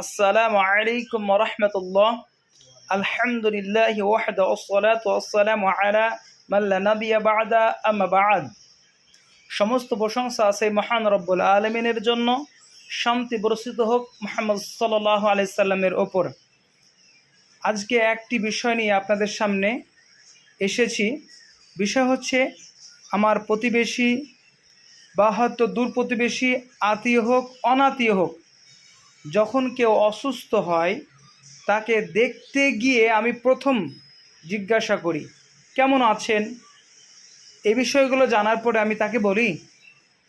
আসসালামু আলাইকুম রহমতুল্লাহ। আলহামদুলিল্লাহ ওয়াহদ ওসলাত ওসালাম আলা মাল্লা নবিয়া বাদা আমাবাদ সমস্ত প্রশংসা আছে মহান রব্বুল আলমিনের জন্য। শান্তি বর্ষিত হোক মোহাম্মদ সাল্লাহ আলাইসাল্লামের ওপর। আজকে একটি বিষয় নিয়ে আপনাদের সামনে এসেছি। বিষয় হচ্ছে, আমার প্রতিবেশী বা হয়তো দূর প্রতিবেশী আত্মীয় হোক, অনাত্মীয় হোক যখন কেউ অসুস্থ হয়, তাকে দেখতে গিয়ে আমি প্রথম জিজ্ঞাসা করি, কেমন আছেন? এই বিষয়গুলো জানার পরে আমি তাকে বলি,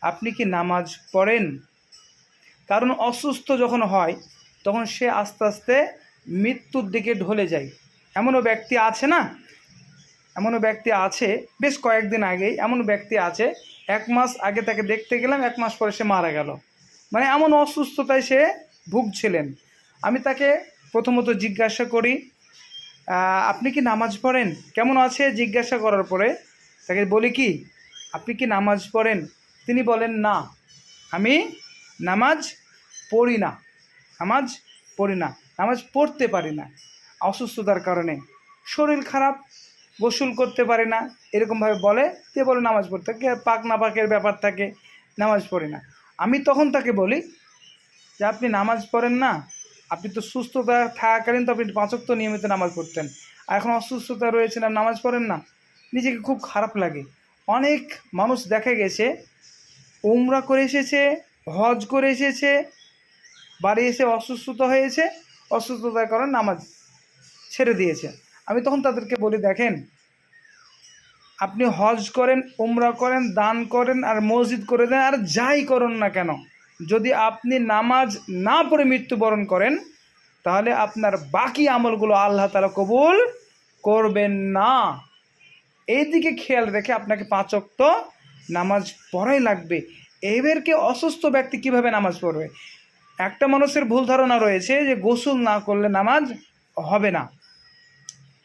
আপনি কি নামাজ পড়েন? কারণ অসুস্থ যখন হয়, তখন সে আস্তে আস্তে মৃত্যুর দিকে ঢলে যায়। এমনও ব্যক্তি আছে না? এমনও ব্যক্তি আছে, বেশ কয়েকদিন আগেই এমন ব্যক্তি আছে, এক মাস আগে তাকে দেখতে গেলাম, এক মাস পরে সে মারা গেল। মানে এমন অসুস্থতায় সে ভুগছিলেন। আমি তাকে প্রথমত জিজ্ঞাসা করি আপনি কি নামাজ পড়েন? কেমন আছে জিজ্ঞাসা করার পরে তাকে বলি কি, আপনি কি নামাজ পড়েন? তিনি বলেন, না, আমি নামাজ পড়ি না, নামাজ পড়ি না, নামাজ পড়তে পারি না, অসুস্থতার কারণে। শরীর খারাপ, গোসল করতে পারে না। এরকমভাবে বলে তে বলে নামাজ পড়তে পাক না পাকের ব্যাপার থাকে, নামাজ পড়ি না। আমি তখন তাকে বলি যে আপনি নামাজ পড়েন না, আপনি তো সুস্থতা থাকাকালীন তো আপনি পাঁচক তো নিয়মিত নামাজ পড়তেন। আর এখন অসুস্থতা রয়েছেন আর নামাজ পড়েন না। নিজেকে খুব খারাপ লাগে। অনেক মানুষ দেখা গেছে, উমরা করে এসেছে, হজ করে এসেছে, বাড়ি এসে অসুস্থতা হয়েছে অসুস্থতার কারণে নামাজ ছেড়ে দিয়েছে। আমি তখন তাদেরকে বলি, দেখেন, আপনি হজ করেন, উমরা করেন, দান করেন, আর মসজিদ করে দেন, আর যাই করুন না কেন যদি আপনি নামাজ না পড়ে মৃত্যুবরণ করেন, তাহলে আপনার বাকি আমলগুলো আল্লাহ তালা কবুল করবেন না। এই দিকে খেয়াল রেখে আপনাকে পাঁচক্ত নামাজ পড়াই লাগবে। এবারকে অসুস্থ ব্যক্তি কীভাবে নামাজ পড়বে? একটা মানুষের ভুল ধারণা রয়েছে যে গোসল না করলে নামাজ হবে না।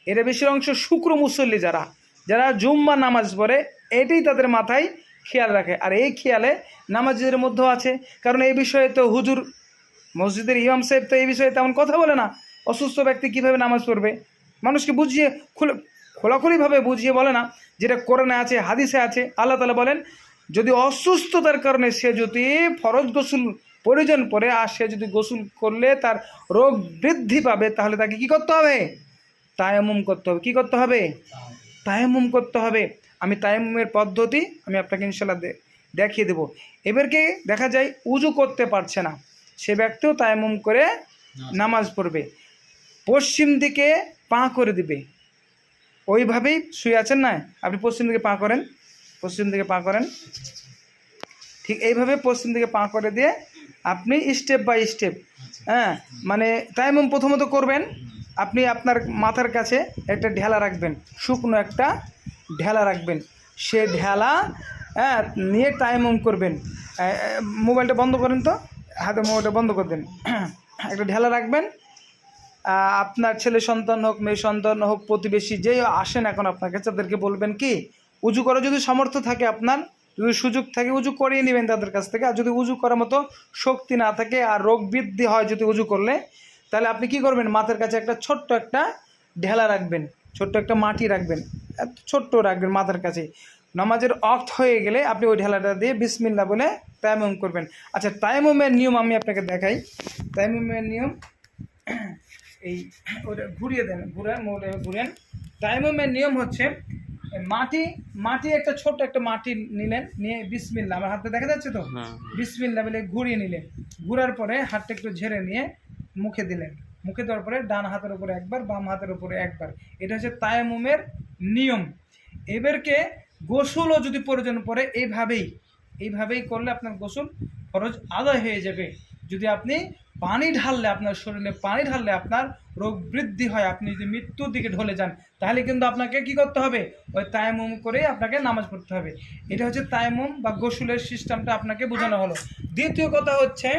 এর বেশির অংশ শুক্র মুসল্লি যারা যারা জুম্মা নামাজ পড়ে, এটাই তাদের মাথায় খেয়াল রাখে। আর এই খেয়ালে নামাজের মধ্যেও আছে। কারণ এই বিষয়ে তো হুজুর মসজিদের ইমাম সাহেব তো এই বিষয়ে তেমন কথা বলে না। অসুস্থ ব্যক্তি কীভাবে নামাজ পড়বে? মানুষকে বুঝিয়ে খুলে, খোলাখুলিভাবে বুঝিয়ে বলে না। যেটা কোরআনে আছে, হাদিসে আছে, আল্লাহ তালা বলেন, যদি অসুস্থতার কারণে সে যদি ফরজ গোসল প্রয়োজন পড়ে, আর সে যদি গোসল করলে তার রোগ বৃদ্ধি পাবে, তাহলে তাকে কি করতে হবে? তায়ামুম করতে হবে। কি করতে হবে? তায়ামুম করতে হবে। আমি তায়ামুমের পদ্ধতি আমি আপনাকে ইনশাল্লাহ দেখিয়ে দেব। এবারকে দেখা যায় উজু করতে পারছে না। সে ব্যক্তিও তায়ামুম করে নামাজ পড়বে। পশ্চিম দিকে পা করে দিবে। ওইভাবেই শুয়ে আছেন না? আপনি পশ্চিম দিকে পা করেন। পশ্চিম দিকে পা করেন। ঠিক এইভাবে পশ্চিম দিকে পা করে দিয়ে আপনি স্টেপ বাই স্টেপ হ্যাঁ মানে তাইমুম প্রথমত করবেন আপনি আপনার মাথার কাছে একটা ঢেলা রাখবেন। শুকনো একটা ঢেলা রাখবেন। সে ঢেলা হ্যাঁ নিয়ে টাইমুম করবেন। আহ, আহ, মোবাইলটা বন্ধ করেন তো? হাতে মোবাইলটা বন্ধ করে দেন। একটা ঢেলা রাখবেন। আপনার ছেলে সন্তান হোক মেয়ে সন্তান হোক প্রতিবেশী যেই আসেন এখন আপনার কাছে তাদেরকে বলবেন কি উজু করার যদি সামর্থ্য থাকে আপনার যদি সুযোগ থাকে উজু করিয়ে নেবেন তাদের কাছ থেকে। আর যদি উজু করার মতো শক্তি না থাকে আর রোগ বৃদ্ধি হয় যদি উজু করলে তাহলে আপনি কি করবেন? মাথার কাছে একটা ছোট্ট একটা ঢেলা রাখবেন। ছোট্ট একটা মাটি রাখবেন। ছোট্ট রাখবেন মাথার কাছে। নামাজের অর্থ হয়ে গেলে আপনি ওই ঢেলাটা দিয়ে বিসমিল্লা বলে তায়ামুম করবেন। আচ্ছা তায়ামুমের নিয়ম আমি আপনাকে দেখাই। তায়ামুমের নিয়ম এই ওটা ঘুরিয়ে দেন ঘুরেন মোবাইলে ঘুরেন। তাইমুমের নিয়ম হচ্ছে মাটি মাটি একটা ছোট একটা মাটি নিলেন নিয়ে বিসমিল্লা আমার হাতে দেখা যাচ্ছে তো? বিসমিল্লা বলে ঘুরিয়ে নিলেন। ঘুরার পরে হাতটা একটু ঝেড়ে নিয়ে মুখে দিলেন। মুখে দেওয়ার পরে ডান হাতের উপরে একবার বাম হাতের উপরে একবার। এটা হচ্ছে তায়ামুমের নিয়ম। এবারকে গোসলও যদি প্রয়োজন পড়ে, এইভাবেই এইভাবেই করলে আপনার গোসল খরচ আদায় হয়ে যাবে। যদি আপনি পানি ঢাললে আপনার শরীরে পানি ঢাললে আপনার রোগ বৃদ্ধি হয়, আপনি যদি মৃত্যুর দিকে ঢলে যান, তাহলে কিন্তু আপনাকে কি করতে হবে? ওই তায়ামুম করেই আপনাকে নামাজ পড়তে হবে। এটা হচ্ছে তায়ামুম বা গোসলের সিস্টেমটা আপনাকে বোঝানো হলো। দ্বিতীয় কথা হচ্ছে,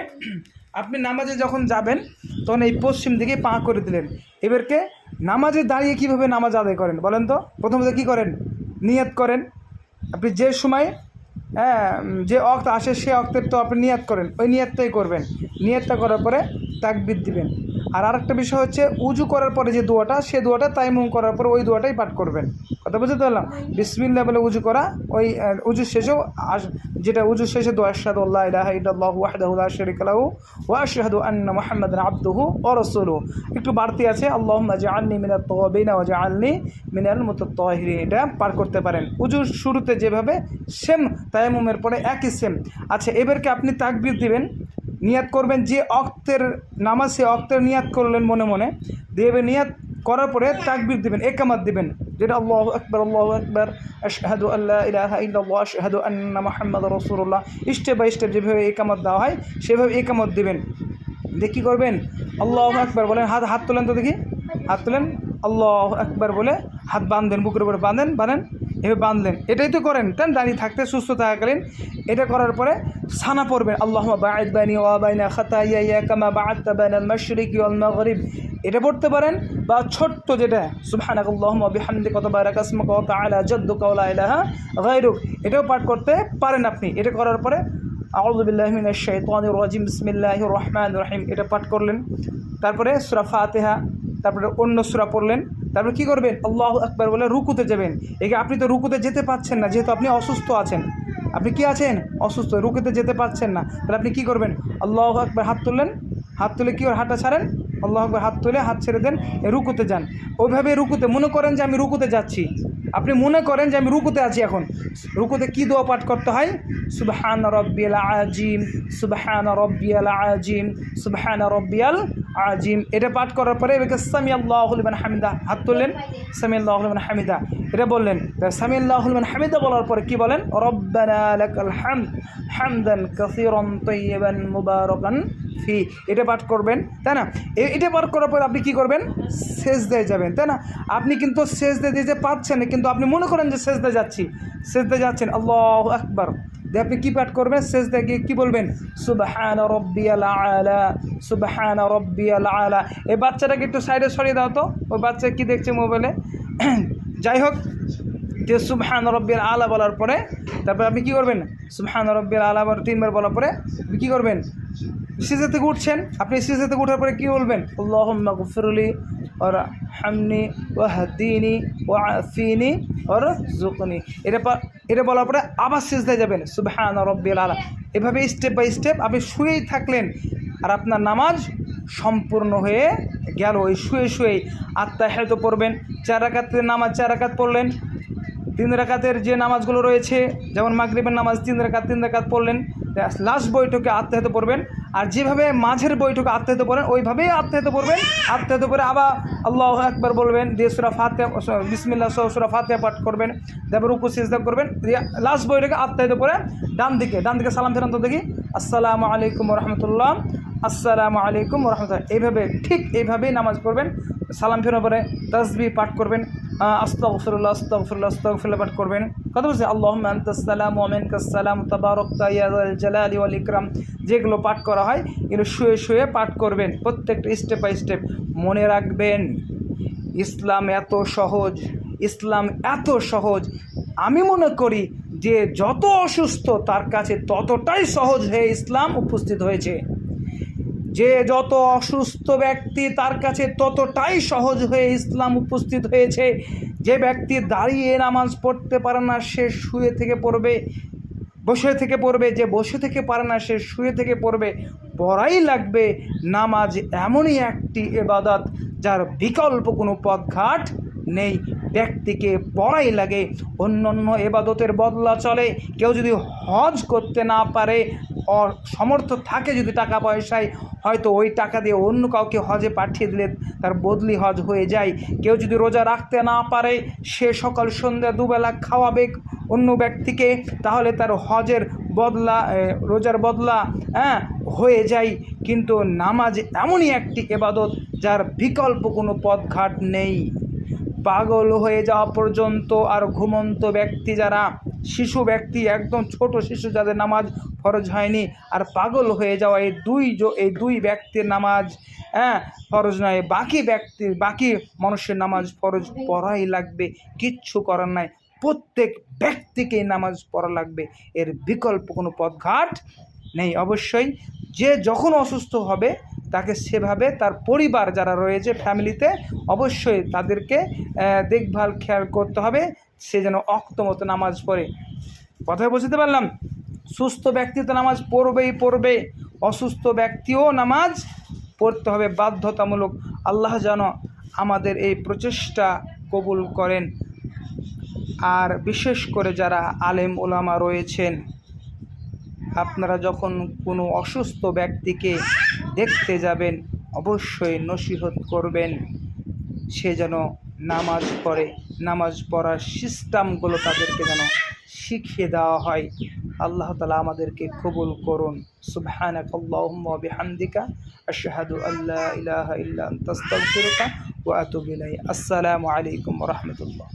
আপনি নামাজে যখন যাবেন, তখন এই পশ্চিম দিকে পা করে দিলেন। এবারকে নামাজে দাঁড়িয়ে কীভাবে নামাজ আদায় করেন বলেন তো? প্রথমত কি করেন? নিয়ত করেন। আপনি যে সময় হ্যাঁ যে অক্ত আসে সে অক্তের তো আপনি নিয়াত করেন। ওই নিয়াতটাই করবেন। নিয়াতটা করার পরে তাকবির দিবেন। আর আরেকটা বিষয় হচ্ছে, উজু করার পরে যে দোয়াটা, সে দোয়াটা তাইমুম করার পরে ওই দোয়াটাই পাঠ করবেন। কথা বুঝতে পারলাম? বিসমিল্লা বলে উজু করা, ওই উজু শেষেও আস যেটা উজু শেষে দোয়া, আশহাদু আল্লাহ ইলাহা ইল্লাল্লাহু ওয়াহদাহু লা শারীকা লাহু ওয়া আশহাদু আন্না মুহাম্মাদান আবদুহু ওয়া রাসূলুহু। একটু বাড়তি আছে, আল্লাহুম্মা জাআলনি মিনাত তাওয়াবিন ওয়া জাআলনি মিনাল মুতাত্তাহিরিন। এটা পার করতে পারেন। উজুর শুরুতে যেভাবে, সেম তায়াম্মুমের পরে একই সেম। আচ্ছা এবারকে আপনি তাকবীর দিবেন। নিয়াত করবেন, যে অক্তের নামাজ সে অক্তের নিয়াত করলেন মনে মনে দেবে নিয়াত করার পরে তাকবির দিবেন, একামাত দিবেন, যেটা আল্লাহ আকবর আল্লাহ আকবর, আশহাদু আল্লাহ ইলাহা ইল্লাল্লাহ, আশহাদু আন্না মুহাম্মাদ রাসূলুল্লাহ, স্টেপ বাই স্টেপ যেভাবে একামত দেওয়া হয়, সেভাবে একামত দিবেন। দিয়ে কী করবেন? আল্লাহ আকবর বলেন, হাত হাত তোলেন তো দেখি, হাত তোলেন, আল্লাহ আকবর বলে হাত বাঁধেন, বুকের উপরে বাঁধেন বাঁধেন এভাবে বাঁধলেন। এটাই তো করেন। তাই? দাঁড়িয়ে থাকতে সুস্থ থাকাকালীন এটা করার পরে সানা পড়বেন। আল্লাহ বাঈদ বাইনি ওয়া বাইনা খাতাইয়া ইয়া কামা বাআদতা বাইনাল মাশরিকি ওয়াল মাগরিব। এটা পড়তে পারেন বা ছোট্ট যেটা, সুবহানাকাল্লাহুম্মা ওয়া বিহামদিকা তাবারাকা ইসমুকা ওয়া তাআলা জাদ্দুকা ওয়া লা ইলাহা গায়রুক। এটাও পাঠ করতে পারেন আপনি। এটা করার পরে আউযু বিল্লাহি মিনাশ শাইতানির রাজিম, বিসমিল্লাহির রহমানির রহিম। এটা পাঠ করলেন। তারপরে সূরা ফাতিহা, তারপরে অন্য সূরা পড়লেন। তারপরে কি করবেন? আল্লাহু আকবার বলে রুকুতে যাবেন। একে আপনি তো রুকুতে যেতে পাচ্ছেন না, যেহেতু আপনি অসুস্থ আছেন। আপনি কি আছেন? অসুস্থ, রুকুতে যেতে পারছেন না। তাহলে আপনি কি করবেন? আল্লাহ আকবার হাত তুললেন। হাত তুলে কী করে হাতটা ছাড়েন? আল্লাহ আকবার হাত তুলে হাত ছেড়ে দেন রুকুতে যান। ওইভাবে রুকুতে, মনে করেন যে আমি রুকুতে যাচ্ছি। আপনি মনে করেন যে আমি রুকুতে আছি এখন। রুকুতে কি দোয়া পাঠ করতে হয়? সুবহান রব্বিয়াল আজিম সুবহান রব্বিয়াল আজিম সুবহান রব্বিয়াল আজিম। এটা পাঠ করার পরে এবারে সামি আল্লাহুলমান হামিদা। হাত তুললেন। সামি আল্লাহুলমান হামিদা। এটা বললেন। সামি আল্লাহুলমান হামিদা বলার পরে কি বলেন? রব্বানা ফি। এটা পাঠ করবেন তাই না? এটা পাঠ করার পর আপনি কি করবেন? সেজদায় যাবেন তাই না? আপনি কিন্তু সেজদা দিতে পারছেন না, কিন্তু আপনি মনে করেন যে সেজদা যাচ্ছি। সেজদা যাচ্ছেন। আল্লাহ আকবার। দিয়ে আপনি কি পাঠ করবেন? সেজদা গিয়ে কি বলবেন? সুবহান রব্বিয়াল আলা, সুবহান রব্বিয়াল আলা। এই বাচ্চাটাকে একটু সাইডে সরিয়ে দাও তো। ওই বাচ্চা কি দেখছে মোবাইলে যাই হোক, যে সুবহান রব্বিয়াল আলা বলার পরে, তারপর আপনি কী করবেন? সুবহান রব্বিয়াল আলা বলার তিনবার বলার পরে, আপনি কী করবেন? সিজা থেকে উঠছেন। আপনি সিজা থেকে উঠার পরে কী বলবেন? আল্লাহুম্মা গফিরলি ওর হামনি ও হাদিনি ও আফিনি ওর জুকনি এটা এটা বলার পরে আবার সিজদায় যাবেন। সুবহান রব্বিয়াল আলা এভাবে স্টেপ বাই স্টেপ আপনি শুয়েই থাকলেন আর আপনার নামাজ সম্পূর্ণ হয়ে গেল। ওই শুয়ে শুয়েই আত্মাহেত পড়বেন। চার রাকাতের নামাজ চার রাকাত পড়লেন। তিন রাকাতের যে নামাজগুলো রয়েছে, যেমন মাগরিবের নামাজ তিন রাকাত তিন রাকাত পড়লেন। লাস্ট বৈঠকে আত্মাহিত পড়বেন। আর যেভাবে মাঝের বৈঠকে আত্মাহিত পড়েন ওইভাবেই আত্মাহিত পড়বেন আত্মাহিত পরে আবার আল্লাহ একবার বলবেন, দিয়ে সুরা ফাতে বিসমিল্লা সহ সুরা ফাতে পাঠ করবেন, তারপর উপর সিজদা করবেন লাস্ট বৈঠকে আত্মাহিত পরে ডান দিকে ডান দিকে সালাম ফেরান তো দেখি। আসসালামু আলাইকুম রহমতুল্লাহ, আসসালামু আলাইকুম রহমতুল্লাহ। এইভাবে, ঠিক এইভাবেই নামাজ পড়বেন, সালাম ফেরার পরে তসবি পাঠ করবেন আস্তাগফিরুল্লাহ আস্তাগফিরুল্লাহ আস্তাগফিরুল্লাহ পাঠ করবেন। কথা বলছে, আল্লাহুম্মা আনতাস-সালাম ওয়া মিনকাস-সালাম তাবারাকতা ইয়া ওয়াল ইকরাম। যেগুলো পাঠ করা হয়, এগুলো শুয়ে শুয়ে পাঠ করবেন প্রত্যেকটা স্টেপ বাই স্টেপ মনে রাখবেন, ইসলাম এত সহজ, ইসলাম এত সহজ। আমি মনে করি যে যত অসুস্থ তার কাছে ততটাই সহজ হয়ে ইসলাম উপস্থিত হয়েছে। যে যত অসুস্থ ব্যক্তি তার কাছে ততটাই সহজ হয়ে ইসলাম উপস্থিত হয়েছে। যে ব্যক্তি দাঁড়িয়ে নামাজ পড়তে পারে না, সে শুয়ে থেকে পড়বে, বসে থেকে পড়বে। যে বসে থেকে পারে না, সে শুয়ে থেকে পড়বে। পড়াই লাগবে। নামাজ এমনই একটি এবাদত যার বিকল্প কোনো পথঘাট নেই। ব্যক্তিকে পড়াই লাগে অন্য অন্য এবাদতের বদলা চলে। কেউ যদি হজ করতে না পারে সমর্থ থাকে যদি টাকা পয়সায়, হয়তো ওই টাকা দিয়ে অন্য কাউকে হজে পাঠিয়ে দিলে তার বদলি হজ হয়ে যায়। কেউ যদি রোজা রাখতে না পারে, সে সকাল, সন্ধ্যা, দুবেলা খাওয়াবে অন্য ব্যক্তিকে, তাহলে তার হজের বদলা রোজার বদলা হ্যাঁ হয়ে যায়। কিন্তু নামাজ এমনই একটি এবাদত, যার বিকল্প কোনো পথঘাট নেই। পাগল হয়ে যাওয়া পর্যন্ত আর ঘুমন্ত ব্যক্তি যারা, শিশু ব্যক্তি, একদম ছোট শিশু যাদের নামাজ ফরজ হয়নি, আর পাগল হয়ে যাওয়া এই দুই এই দুই ব্যক্তির নামাজ হ্যাঁ ফরজ নয়, বাকি ব্যক্তি, বাকি মানুষের নামাজ ফরজ পড়াই লাগবে, কিচ্ছু করার নাই, প্রত্যেক ব্যক্তিকেই নামাজ পড়া লাগবে, এর বিকল্প কোনো পথঘাট নেই। অবশ্যই যে যখন অসুস্থ হবে তাকে সেভাবে তার পরিবার যারা রয়েছে ফ্যামিলিতে, অবশ্যই তাদেরকে দেখভাল, খেয়াল করতে হবে। সে যেন অক্তমতো নামাজ পড়ে। কথায় বুঝতে পারলাম? সুস্থ ব্যক্তি তো নামাজ পড়বেই পড়বে। অসুস্থ ব্যক্তিও নামাজ পড়তে হবে বাধ্যতামূলক। আল্লাহ যেন আমাদের এই প্রচেষ্টা কবুল করেন। আর বিশেষ করে যারা আলেম ওলামা রয়েছেন, আপনারা যখন কোনো অসুস্থ ব্যক্তিকে দেখতে যাবেন, অবশ্যই নসিহত করবেন। সে যেন নামাজ পড়ে, নামাজ পড়ার সিস্টেমগুলো তাদেরকে যেন শিখিয়ে দেওয়া হয়। আল্লাহ তালা আমাদেরকে কবুল করুন। সুবহানাক আল্লাহুম্মা বিহামদিকা, আশহাদু ইল্লা আসসালামু আলাইকুম রাহমাতুল্লাহ।